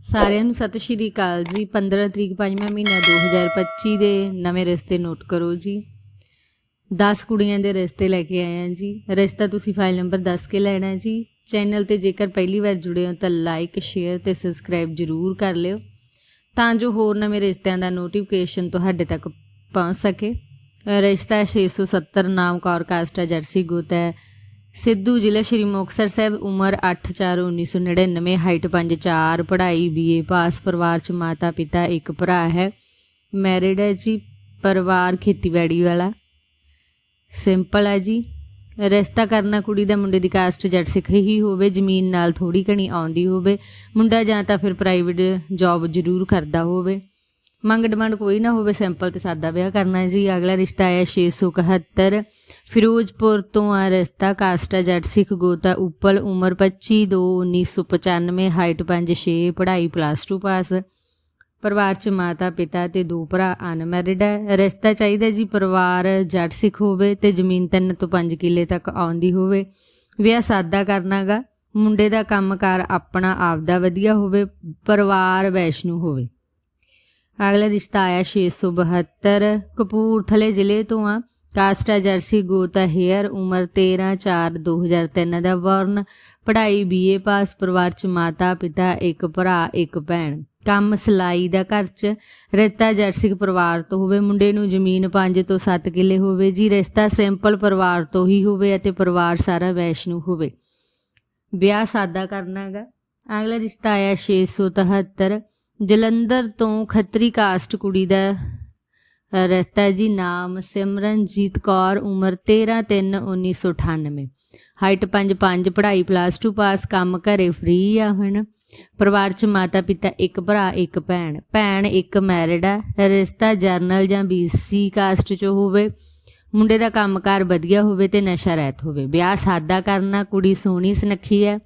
ਸਾਰਿਆਂ ਨੂੰ ਸਤਿ ਸ਼੍ਰੀ ਅਕਾਲ ਜੀ। 15 ਤਰੀਕ 5ਵਾਂ ਮਹੀਨਾ 2025 ਦੇ ਨਵੇਂ ਰਿਸ਼ਤੇ ਨੋਟ ਕਰੋ ਜੀ। 10 ਕੁੜੀਆਂ ਦੇ ਰਿਸ਼ਤੇ ਲੈ ਕੇ ਆਏ ਹਾਂ ਜੀ। ਰਿਸ਼ਤਾ ਤੁਸੀਂ ਫਾਈਲ ਨੰਬਰ 10 ਕੇ ਲੈਣਾ ਜੀ। ਚੈਨਲ ਤੇ ਜੇਕਰ ਪਹਿਲੀ ਵਾਰ ਜੁੜੇ ਹੋ ਤਾਂ ਲਾਈਕ ਸ਼ੇਅਰ ਤੇ ਸਬਸਕ੍ਰਾਈਬ ਜ਼ਰੂਰ ਕਰ ਲਿਓ ਤਾਂ ਜੋ ਹੋਰ ਨਵੇਂ ਰਿਸ਼ਤਿਆਂ ਦਾ ਨੋਟੀਫਿਕੇਸ਼ਨ ਤੁਹਾਡੇ ਤੱਕ ਪਹੁੰਚ ਸਕੇ। ਰਿਸ਼ਤਾ 670 ਨਾਮ ਕੋਰਕਾਸਟ ਹੈ ਜਰਸੀ ਗੁੱਤ ਹੈ। ਸਿੱਧੂ, ਜ਼ਿਲ੍ਹਾ ਸ਼੍ਰੀ ਮੁਕਤਸਰ ਸਾਹਿਬ, ਉਮਰ 8/4/1999 ਹਾਈਟ 5'4 ਪੜ੍ਹਾਈ ਬੀਏ ਪਾਸ ਪਰਿਵਾਰ ਚ ਮਾਤਾ ਪਿਤਾ ਇੱਕ ਭਰਾ ਹੈ। ਮੈਰਿਡ ਹੈ ਜੀ, ਪਰਿਵਾਰ ਖੇਤੀਬਾੜੀ ਵਾਲਾ। ਸਿੰਪਲ ਹੈ ਜੀ। ਰਿਸ਼ਤਾ ਕਰਨਾ ਕੁੜੀ ਦਾ, ਮੁੰਡੇ ਦੀ ਕਾਸਟ ਜੱਟ ਸਿੱਖ ਹੀ ਹੋਵੇ, ਜ਼ਮੀਨ ਨਾਲ ਥੋੜੀ ਘਣੀ ਆਉਂਦੀ ਹੋਵੇ। ਮੁੰਡਾ ਜਾਂ ਤਾਂ ਫਿਰ ਪ੍ਰਾਈਵੇਟ ਜੌਬ ਜ਼ਰੂਰ ਕਰਦਾ ਹੋਵੇ। ਮੰਗ ਡਿਮਾਂਡ ਕੋਈ ਨਾ ਹੋਵੇ, ਸਿੰਪਲ ਤੇ ਸਾਦਾ ਵਿਆਹ ਕਰਨਾ ਹੈ ਜੀ। ਅਗਲਾ ਰਿਸ਼ਤਾ ਆਇਆ 671 ਫਿਰੋਜ਼ਪੁਰ ਤੋਂ ਆ ਰਿਸ਼ਤਾ, ਕਾਸਟਾ ਜੱਟ ਸਿੱਖ ਗੋਤਾ ਉਪਲ, ਉਮਰ 25 2 1995 ਹਾਈਟ 5'6 ਪੜ੍ਹਾਈ ਪਲੱਸ 2 ਪਾਸ ਪਰਿਵਾਰ ਚ ਮਾਤਾ, ਪਿਤਾ ਤੇ ਦੋ ਭਰਾ ਅਨਮੈਰਿਡ ਹੈ। ਰਿਸ਼ਤਾ ਚਾਹੀਦਾ ਜੀ ਪਰਿਵਾਰ ਜੱਟ ਸਿੱਖ ਹੋਵੇ ਤੇ ਜ਼ਮੀਨ 3 ਤੋਂ 5 ਕਿੱਲੇ ਤੱਕ ਆਉਂਦੀ ਹੋਵੇ। ਵਿਆਹ ਸਾਦਾ ਕਰਨਾਗਾ। ਮੁੰਡੇ ਦਾ ਕੰਮਕਾਰ ਆਪਣਾ, ਆਪਦਾ ਵਧੀਆ ਹੋਵੇ, ਪਰਿਵਾਰ ਵੈਸ਼ਨੂ ਹੋਵੇ। ਅਗਲਾ ਰਿਸ਼ਤਾ ਆਇਆ 672 ਕਪੂਰਥਲੇ ਜ਼ਿਲ੍ਹੇ ਤੋਂ ਆ। ਕਾਸਟਾ ਜਰਸੀ ਗੋਤਾ ਹੇਅਰ, ਉਮਰ 13 4 2003 ਦਾ ਵਰਨ ਪੜ੍ਹਾਈ ਬੀਏ ਪਾਸ, ਪਰਿਵਾਰ ਚ ਮਾਤਾ, ਪਿਤਾ, ਇੱਕ ਭਰਾ, ਇੱਕ ਭੈਣ। ਕੰਮ ਸਲਾਈ ਦਾ ਘਰ ਚ ਰਿਸ਼ਤਾ ਜਰਸਿਕ ਪਰਿਵਾਰ ਤੋਂ ਹੋਵੇ, ਮੁੰਡੇ ਨੂੰ ਜ਼ਮੀਨ 5 ਤੋਂ 7 ਕਿੱਲੇ ਹੋਵੇ, ਜੀ ਰਿਸ਼ਤਾ ਸਿੰਪਲ ਪਰਿਵਾਰ ਤੋਂ ਹੀ ਹੋਵੇ ਅਤੇ ਪਰਿਵਾਰ ਸਾਰਾ ਵੈਸ਼ਨੂ ਹੋਵੇ। ਵਿਆਹ ਸਾਦਾ ਕਰਨਾਗਾ ਅਗਲਾ ਰਿਸ਼ਤਾ ਆਇਆ 673 ਜਲੰਧਰ ਤੋਂ ਖੱਤਰੀ ਕਾਸਟ ਕੁੜੀ ਦਾ ਰਿਸ਼ਤਾ ਜੀ, ਨਾਮ ਸਿਮਰਨਜੀਤ ਕੌਰ, ਉਮਰ 13 3 1998 ਹਾਈਟ 5 5 ਪੜ੍ਹਾਈ ਪਲੱਸ 2 ਪਾਸ, ਕੰਮ ਘਰੇ ਫ੍ਰੀ ਆ ਹੁਣ। ਪਰਿਵਾਰ ਚ ਮਾਤਾ ਪਿਤਾ ਇੱਕ ਭਰਾ, ਇੱਕ ਭੈਣ। ਭੈਣ ਇੱਕ ਮੈਰਿਡ ਆ। ਰਿਸ਼ਤਾ ਜਰਨਲ ਜਾਂ ਬੀਸੀ ਕਾਸਟ ਚ ਹੋਵੇ। ਮੁੰਡੇ ਦਾ ਕੰਮਕਾਰ ਵਧੀਆ ਹੋਵੇ ਤੇ ਨਸ਼ਾ ਰਹਿਤ ਹੋਵੇ। ਵਿਆਹ ਸਾਦਾ ਕਰਨਾ ਕੁੜੀ ਸੋਹਣੀ ਸੁਨੱਖੀ ਹੈ।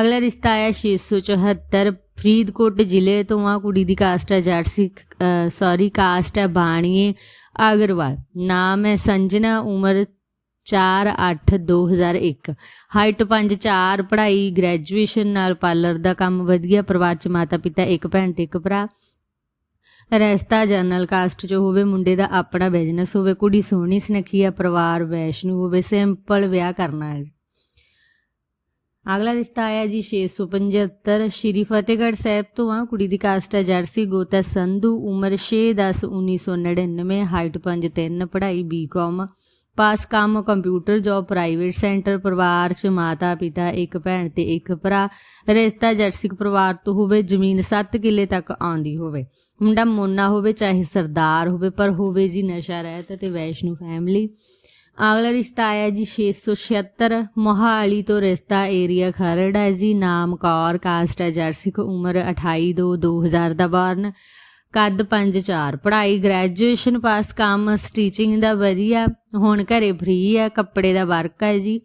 ਅਗਲਾ ਰਿਸ਼ਤਾ ਆਇਆ 674 ਫਰੀਦਕੋਟ ਜ਼ਿਲ੍ਹੇ ਤੋਂ ਆ ਕੁੜੀ ਦੀ ਕਾਸਟ ਹੈ ਜੱਟ ਸਿੱਖ ਸੌਰੀ ਕਾਸਟ ਹੈ ਬਾਣੀਏ ਅਗਰਵਾਲ। ਨਾਮ ਹੈ ਸੰਜਨਾ, ਉਮਰ 4 8 2001 ਹਾਈਟ 5 4 ਪੜ੍ਹਾਈ ਗ੍ਰੈਜੂਏਸ਼ਨ ਨਾਲ ਪਾਰਲਰ ਦਾ ਕੰਮ ਵਧੀਆ, ਪਰਿਵਾਰ ਚ ਮਾਤਾ ਪਿਤਾ ਇੱਕ ਭੈਣ ਤੇ ਇੱਕ ਭਰਾ। ਰਸਤਾ ਜਨਰਲ ਕਾਸਟ ਚ ਹੋਵੇ, ਮੁੰਡੇ ਦਾ ਆਪਣਾ ਬਿਜ਼ਨਸ ਹੋਵੇ, ਕੁੜੀ ਸੋਹਣੀ ਸੁਨੱਖੀ ਆ ਪਰਿਵਾਰ ਵੈਸ਼ਨੂ ਹੋਵੇ ਸਿੰਪਲ ਵਿਆਹ ਕਰਨਾ ਹੈ। ਅਗਲਾ ਰਿਸ਼ਤਾ ਆਇਆ ਜੀ 675 ਸ਼੍ਰੀ ਫਤਿਹਗੜ੍ਹ ਸਾਹਿਬ ਤੋਂ ਆ ਕੁੜੀ ਦੀ ਕਾਸਟ ਹੈ ਜਰਸੀ ਗੋਤਾ ਸੰਧੂ ਉਮਰ 6 10 1999 ਹਾਈਟ 5 3 ਪੜ੍ਹਾਈ ਬੀਕਾਮ ਪਾਸ ਕੰਮ ਕੰਪਿਊਟਰ ਜੌਬ ਪ੍ਰਾਈਵੇਟ ਸੈਂਟਰ ਪਰਿਵਾਰ ਚ ਮਾਤਾ ਪਿਤਾ ਇੱਕ ਭੈਣ ਤੇ ਇੱਕ ਭਰਾ ਰਿਸ਼ਤਾ ਜਰਸਿਕ ਪਰਿਵਾਰ ਤੋਂ ਹੋਵੇ ਜ਼ਮੀਨ 7 ਕਿੱਲੇ ਤੱਕ ਆਉਂਦੀ ਹੋਵੇ ਮੁੰਡਾ ਮੋਨਾ ਹੋਵੇ ਚਾਹੇ ਸਰਦਾਰ ਹੋਵੇ ਪਰ ਹੋਵੇ ਜੀ ਨਸ਼ਾ ਰਹਿਤ ਤੇ ਵੈਸ਼ਨੂ ਫੈਮਿਲੀ ਅਗਲਾ ਰਿਸ਼ਤਾ ਆਇਆ ਜੀ 676 ਮੋਹਾਲੀ ਤੋਂ ਰਿਸ਼ਤਾ ਏਰੀਆ ਖਰੜ ਹੈ ਜੀ, ਨਾਮ ਕੌਰ, ਕਾਸਟ ਹੈ ਜਰਸਿਕ ਉਮਰ 28 ਦੋ 2000 ਦਾ ਬਾਰਨ ਕੱਦ 5-4 ਪੜ੍ਹਾਈ ਗ੍ਰੈਜੂਏਸ਼ਨ ਪਾਸ ਕੰਮ ਸਟੀਚਿੰਗ ਦਾ ਵਧੀਆ, ਹੁਣ ਘਰੇ ਫ੍ਰੀ ਆ ਕੱਪੜੇ ਦਾ ਵਰਕ ਹੈ ਜੀ,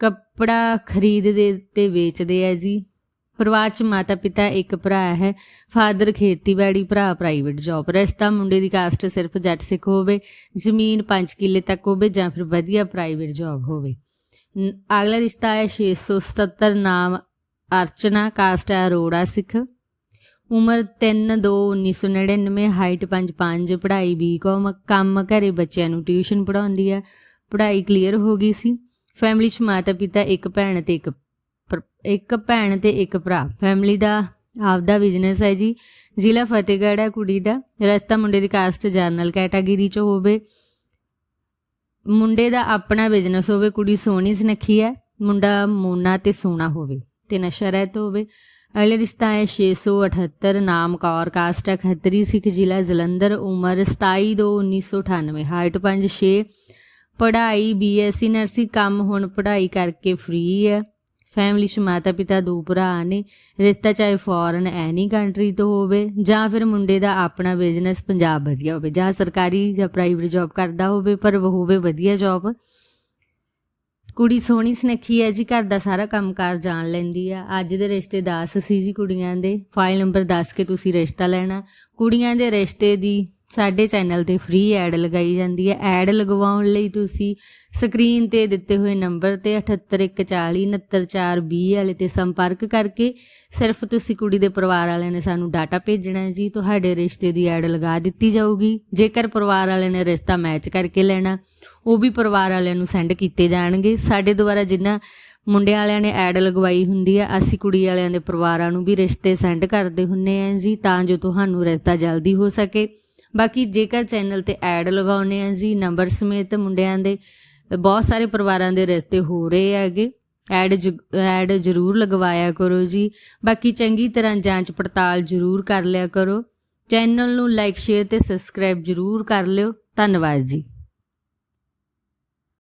ਕੱਪੜਾ ਖਰੀਦਦੇ ਤੇ ਵੇਚਦੇ ਆ ਜੀ। ਪਰਿਵਾਰ ਚ ਮਾਤਾ ਪਿਤਾ ਇੱਕ ਭਰਾ ਹੈ, ਫਾਦਰ ਖੇਤੀਬਾੜੀ, ਭਰਾ ਪ੍ਰਾਈਵੇਟ ਜੌਬ ਰਸਤਾ ਮੁੰਡੇ ਦੀ ਕਾਸਟ ਸਿਰਫ ਜੱਟ ਸਿੱਖ ਹੋਵੇ, ਜ਼ਮੀਨ 5 ਕਿੱਲੇ ਤੱਕ ਹੋਵੇ ਜਾਂ ਫਿਰ ਵਧੀਆ ਪ੍ਰਾਈਵੇਟ ਜੌਬ ਹੋਵੇ। ਅਗਲਾ ਰਿਸ਼ਤਾ ਹੈ 677 ਨਾਮ ਅਰਚਨਾ ਕਾਸਟ ਹੈ ਅਰੋੜਾ ਸਿੱਖ। ਉਮਰ 3 2 1999 ਹਾਈਟ 5 5 ਪੜ੍ਹਾਈ ਬੀਕਾਮ ਕੰਮ ਘਰੇ ਬੱਚਿਆਂ ਨੂੰ ਟਿਊਸ਼ਨ ਪੜਾਉਂਦੀ ਹੈ। ਪੜ੍ਹਾਈ ਕਲੀਅਰ ਹੋ ਗਈ ਸੀ। ਫੈਮਿਲੀ 'ਚ ਮਾਤਾ ਪਿਤਾ ਇੱਕ ਭੈਣ ਤੇ ਇੱਕ ਇੱਕ ਭੈਣ ਤੇ ਇੱਕ ਭਰਾ। ਫੈਮਿਲੀ ਦਾ ਆਪਦਾ ਬਿਜ਼ਨਸ ਹੈ ਜੀ। ਜ਼ਿਲ੍ਹਾ ਫਤਿਹਗੜ੍ਹ ਹੈ ਕੁੜੀ ਦਾ। ਰਸਤਾ ਮੁੰਡੇ ਦੀ ਕਾਸਟ ਜਰਨਲ ਕੈਟਾਗਰੀ 'ਚ ਹੋਵੇ। ਮੁੰਡੇ ਦਾ ਆਪਣਾ ਬਿਜ਼ਨਸ ਹੋਵੇ, ਕੁੜੀ ਸੋਹਣੀ ਸੁਨੱਖੀ ਹੈ। ਮੁੰਡਾ ਮੋਨਾ ਤੇ ਸੋਹਣਾ ਹੋਵੇ ਤੇ ਨਸ਼ਾ ਰਹਿਤ ਹੋਵੇ। ਅਗਲੇ ਰਿਸ਼ਤਾ ਹੈ 678 ਨਾਮ ਕੌਰ ਕਾਸਟ ਹੈ ਖੱਤਰੀ, ਸਿੱਖ ਜ਼ਿਲ੍ਹਾ ਜਲੰਧਰ, ਉਮਰ 27 2 1998 ਹਾਈਟ 5 6 ਪੜ੍ਹਾਈ ਬੀਐਸਸੀ ਨਰਸਿੰਗ ਕੰਮ ਹੁਣ ਪੜ੍ਹਾਈ ਕਰਕੇ ਫ੍ਰੀ ਹੈ। ਫੈਮਿਲੀ ਚ ਮਾਤਾ ਪਿਤਾ ਦੋ ਭਰਾ ਨੇ, ਰਿਸ਼ਤਾ ਚਾਹੇ ਫੋਰਨ ਐਨੀ ਕੰਟਰੀ ਤੋਂ ਹੋਵੇ ਜਾਂ ਫਿਰ ਮੁੰਡੇ ਦਾ ਆਪਣਾ ਬਿਜ਼ਨਸ ਪੰਜਾਬ ਵਧੀਆ ਹੋਵੇ, ਜਾਂ ਸਰਕਾਰੀ ਜਾਂ ਪ੍ਰਾਈਵੇਟ ਜੌਬ ਕਰਦਾ ਹੋਵੇ, ਪਰ ਉਹ ਹੋਵੇ ਵਧੀਆ ਜੌਬ ਕੁੜੀ ਸੋਹਣੀ ਸੁਨੱਖੀ ਹੈ ਜੀ, ਘਰ ਦਾ ਸਾਰਾ ਕੰਮਕਾਰ ਜਾਣ ਲੈਂਦੀ ਆ। ਅੱਜ ਦੇ ਰਿਸ਼ਤੇ 10 ਸੀ ਜੀ ਕੁੜੀਆਂ ਦੇ। ਫਾਈਲ ਨੰਬਰ 10 ਕੇ ਤੁਸੀਂ ਰਿਸ਼ਤਾ ਲੈਣਾ। ਕੁੜੀਆਂ ਦੇ ਰਿਸ਼ਤੇ ਦੀ ਸਾਡੇ ਚੈਨਲ ਤੇ ਫ੍ਰੀ ਐਡ ਲਗਾਈ ਜਾਂਦੀ ਹੈ। ਐਡ ਲਗਵਾਉਣ ਲਈ ਤੁਸੀਂ ਸਕਰੀਨ ਤੇ ਦਿੱਤੇ ਹੋਏ ਨੰਬਰ ਤੇ 78140 69420 ਵਾਲੇ ਤੇ ਸੰਪਰਕ ਕਰਕੇ ਸਿਰਫ ਤੁਸੀਂ ਕੁੜੀ ਦੇ ਪਰਿਵਾਰ ਵਾਲਿਆਂ ਨੇ ਸਾਨੂੰ ਡਾਟਾ ਭੇਜਣਾ ਹੈ ਜੀ, ਤੁਹਾਡੇ ਰਿਸ਼ਤੇ ਦੀ ਐਡ ਲਗਾ ਦਿੱਤੀ ਜਾਊਗੀ। ਜੇਕਰ ਪਰਿਵਾਰ ਵਾਲਿਆਂ ਨੇ ਰਿਸ਼ਤਾ ਮੈਚ ਕਰਕੇ ਲੈਣਾ, ਉਹ ਵੀ ਪਰਿਵਾਰ ਵਾਲਿਆਂ ਨੂੰ ਸੈਂਡ ਕੀਤੇ ਜਾਣਗੇ। ਸਾਡੇ ਦੁਆਰਾ ਜਿੰਨਾ ਮੁੰਡਿਆਂ ਵਾਲਿਆਂ ਨੇ ਐਡ ਲਗਵਾਈ ਹੁੰਦੀ ਆ ਅਸੀਂ ਕੁੜੀ ਵਾਲਿਆਂ ਦੇ ਪਰਿਵਾਰਾਂ ਨੂੰ ਵੀ ਰਿਸ਼ਤੇ ਸੈਂਡ ਕਰਦੇ ਹੁੰਨੇ ਆ ਜੀ, ਤਾਂ ਜੋ ਤੁਹਾਨੂੰ ਰਿਸ਼ਤਾ ਜਲਦੀ ਹੋ ਸਕੇ। ਬਾਕੀ ਜੇਕਰ ਚੈਨਲ ਤੇ ਐਡ ਲਗਾਉਨੇ ਆ ਜੀ ਨੰਬਰ ਸਮੇਤ ਮੁੰਡਿਆਂ ਦੇ, ਬਹੁਤ ਸਾਰੇ ਪਰਿਵਾਰਾਂ ਦੇ ਰਸਤੇ ਹੋ ਰਹੇ ਹੈਗੇ। ਐਡ ਜ- ਐਡ ਜ਼ਰੂਰ ਲਗਵਾਇਆ ਕਰੋ ਜੀ। ਬਾਕੀ ਚੰਗੀ ਤਰ੍ਹਾਂ ਜਾਂਚ ਪੜਤਾਲ ਜ਼ਰੂਰ ਕਰ ਲਿਆ ਕਰੋ। ਚੈਨਲ ਨੂੰ ਲਾਈਕ ਸ਼ੇਅਰ ਤੇ ਸਬਸਕ੍ਰਾਈਬ ਜ਼ਰੂਰ ਕਰ ਲਿਓ। ਧੰਨਵਾਦ ਜੀ।